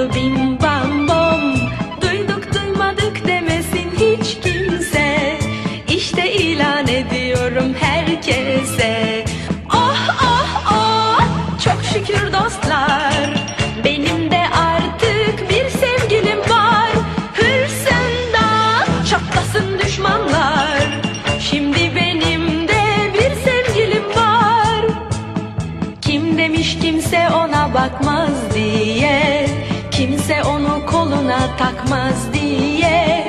oldu bim bam bom Duyduk duymadık demesin hiç kimse. İşte ilan ediyorum herkese. Oh oh oh çok şükür dostlar. Benim de artık bir sevgilim var. Hırsından çatlasın düşmanlar. Şimdi benim de bir sevgilim var. Kim demiş kimse ona bakmaz diye. Kimse onu koluna takmaz diye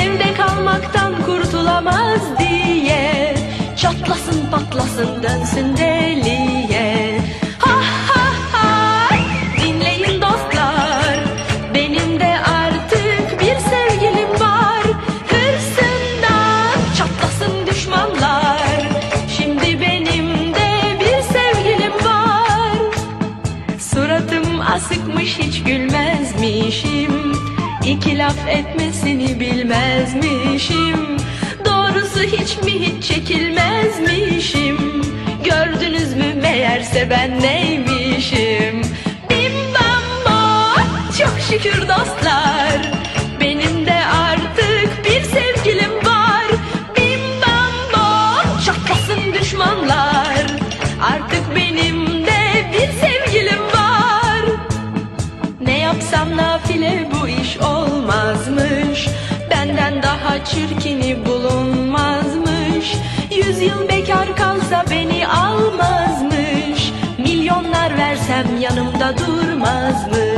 Evde kalmaktan kurtulamaz diye. Çatlasın patlasın dönsün deliye. İki laf etmesini bilmezmişim. Doğrusu hiç mi hiç çekilmezmişim? Gördünüz mü meğerse ben neymişim? Bim bam bo çok şükür dostlar kafile bu iş olmazmış. Benden daha çirkini bulunmazmış. Yüzyıl bekar kalsa beni almazmış. Milyonlar versem yanımda durmazmış.